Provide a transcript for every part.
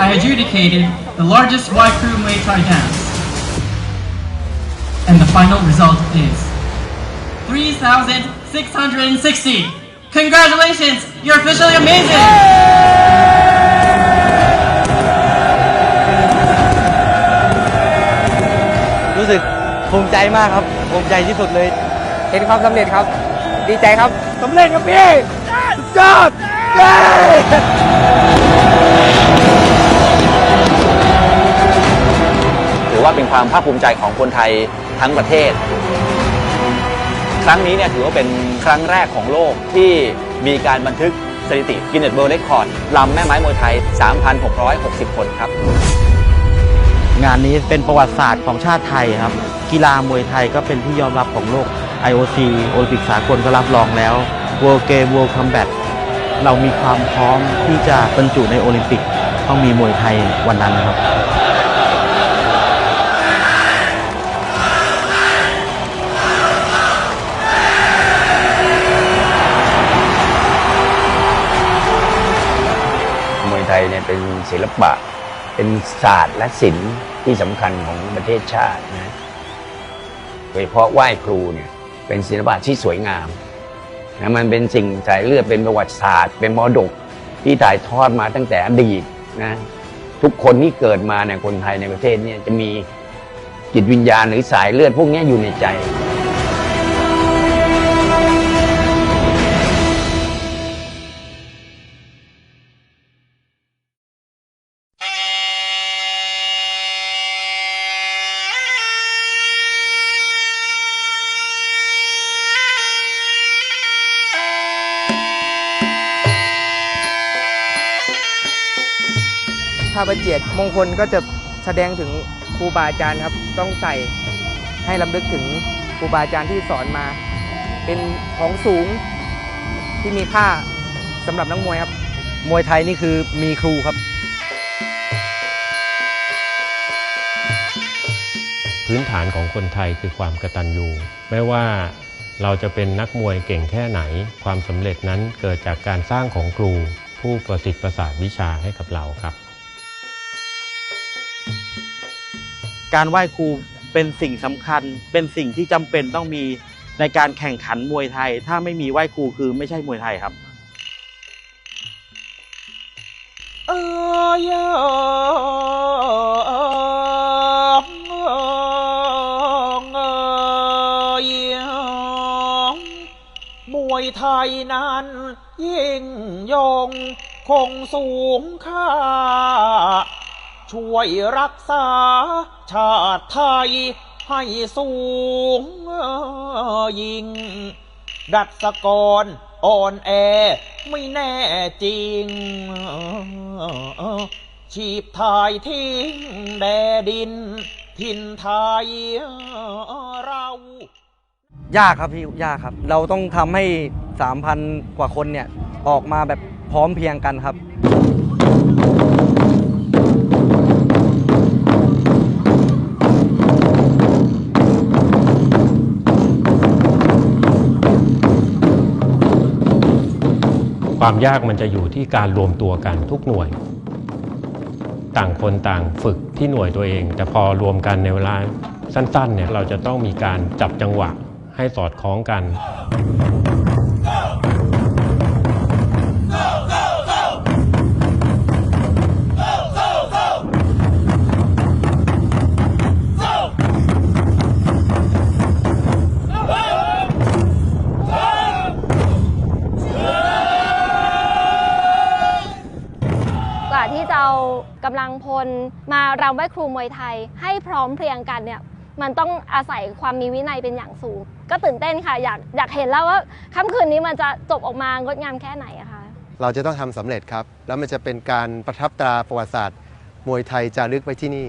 I adjudicated the largest Waiku Muay Thai dance. And the final result is 3,660. Congratulations! You're officially amazing! รู้สึกภูมิใจมากครับ ภูมิใจที่สุดเลย เห็นความสำเร็จครับ ดีใจครับ สำเร็จครับพี่สุดยอดเย้ ว่าเป็นความภาคภูมิใจของคนไทยทั้งประเทศ ครั้งนี้เนี่ยถือว่าเป็นครั้งแรกของโลกที่มีการบันทึกสถิติกินเน s เบิร์ r เรคคอร์ดลำแม่ไม้มวยไทย 3,660 คนครับ งานนี้เป็นประวัติศาสตร์ของชาติไทยครับ กีฬามวยไทยก็เป็นที่ยอมรับของโลก IOC โอลิมปิกสากลก็รับรองแล้ว World Game World Combat เรามีความพร้อมที่จะบรรจุในโอลิมปิก ต้องมีมวยไทยวันนั้นครับ เนี่ยเป็นศิลปะ เป็นศาสตร์และศิลป์ที่สำคัญของประเทศชาตินะโดยเฉพาะไหว้ครูเนี่ยเป็นศิลปะที่สวยงามนะมันเป็นสิ่งสายเลือดเป็นประวัติศาสตร์ เป็นมรดกที่ถ่ายทอดมาตั้งแต่อดีตนะทุกคนที่เกิดมาเนี่ยคนไทยในประเทศเนี่ยจะมีจิตวิญญาณหรือสายเลือดพวกนี้อยู่ในใจ ผ้าประเจียดมงคลก็จะแสดงถึงครูบาอาจารย์ครับ ต้องใส่ให้ลำลึกถึงครูบาอาจารย์ที่สอนมา เป็นของสูงที่มีค่าสำหรับนักมวยครับ มวยไทยนี่คือมีครูครับ พื้นฐานของคนไทยคือความกระตัญญูไม่ว่าเราจะเป็นนักมวยเก่งแค่ไหน ความสำเร็จนั้นเกิดจากการสร้างของครู ผู้ประสิทธิ์ประสาทวิชาให้กับเราครับ การไหว้ครูเป็นสิ่งสำคัญ เป็นสิ่งที่จำเป็นต้องมีในการแข่งขันมวยไทย ถ้าไม่มีไหว้ครูคือไม่ใช่มวยไทยครับมวยไทยนั้นยิ่งยงคงสูงค่า ช่วยรักษา ชาติไทยให้สูงยิ่ง ดัชกรอ่อนแอไม่แน่จริง ชีพทายทิ้งแดดินถิ่นไทยเรา ยากครับพี่ยากครับ เราต้องทำให้ 3,000 กว่าคนเนี่ย ออกมาแบบพร้อมเพรียงกันครับ ความยากมันจะอยู่ที่การรวมตัวกันทุกหน่วย ต่างคนต่างฝึกที่หน่วยตัวเอง แต่พอรวมกันในเวลาสั้นๆเนี่ยเราจะต้องมีการจับจังหวะให้สอดคล้องกัน งพล มารำไหว้ครูมวยไทย ให้พร้อมเพรียงกันเนี่ยมันต้องอาศัยความมีวินัยเป็นอย่างสูง ก็ตื่นเต้นค่ะ อยากอยากเห็นแล้วว่าค่ำคืนนี้มันจะจบออกมางดงามแค่ไหนอะคะเราจะต้องทำสำเร็จครับ แล้วมันจะเป็นการประทับตราประวัติศาสตร์ มวยไทยจารึกไว้ที่นี่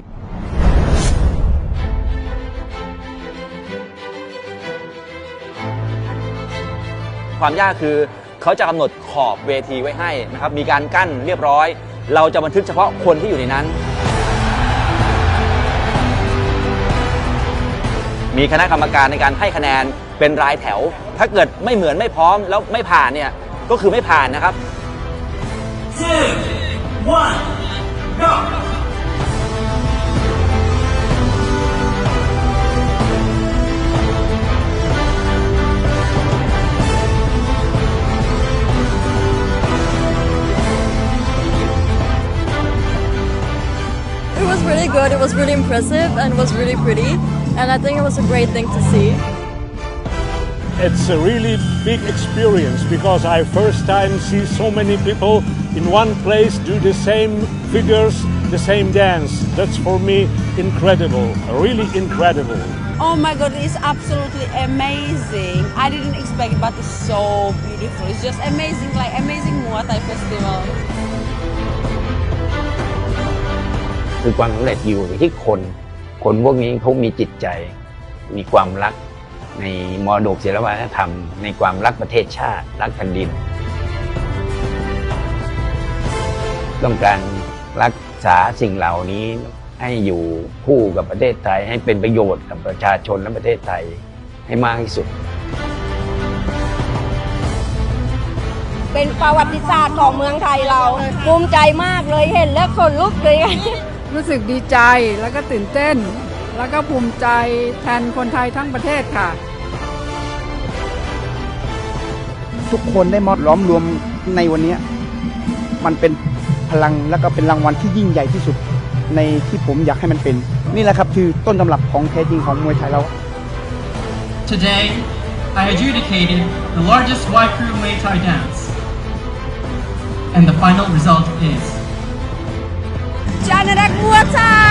ความยากคือเขาจะกำหนดขอบเวทีไว้ให้นะครับ มีการกั้นเรียบร้อย เราจะบันทึกเฉพาะคนที่อยู่ในนั้น มีคณะกรรมการในการให้คะแนนเป็นรายแถว ถ้าเกิดไม่เหมือนไม่พร้อมแล้วไม่ผ่านเนี่ย ก็คือไม่ผ่านนะครับ Two, one, go good, it was really impressive, and was really pretty. And I think it was a great thing to see. It's a really big experience because I first time see so many people in one place do the same figures, the same dance. That's for me incredible, really incredible. Oh my god, it's absolutely amazing. I didn't expect it, but it's so beautiful. It's just amazing, like amazing Muay Thai festival. คือความสำเร็จอยู่ที่คน คนพวกนี้เขามีจิตใจ มีความรักในมรดกศิลปวัฒนธรรม ในความรักประเทศชาติ รักแผ่นดิน ต้องการรักษาสิ่งเหล่านี้ให้อยู่คู่กับประเทศไทย ให้เป็นประโยชน์กับประชาชนและประเทศไทยให้มากที่สุด เป็นประวัติศาสตร์ของเมืองไทยเราภูมิใจมากเลยเห็นแล้วขนลุกเลย รู้สึกดีใจแล้วก็ตื่นเต้น แล้วก็ภูมิใจแทนคนไทยทั้งประเทศค่ะ ทุกคนได้มาล้อมรวมในวันนี้ มันเป็นพลังแล้วก็เป็นรางวัลที่ยิ่งใหญ่ที่สุดในที่ผมอยากให้มันเป็น นี่แหละครับคือต้นตำรับของแท้จริงของมวยไทยเรา Today, I adjudicated the largest Y Crew Muay Thai dance. And the final result is จานักมวยไทย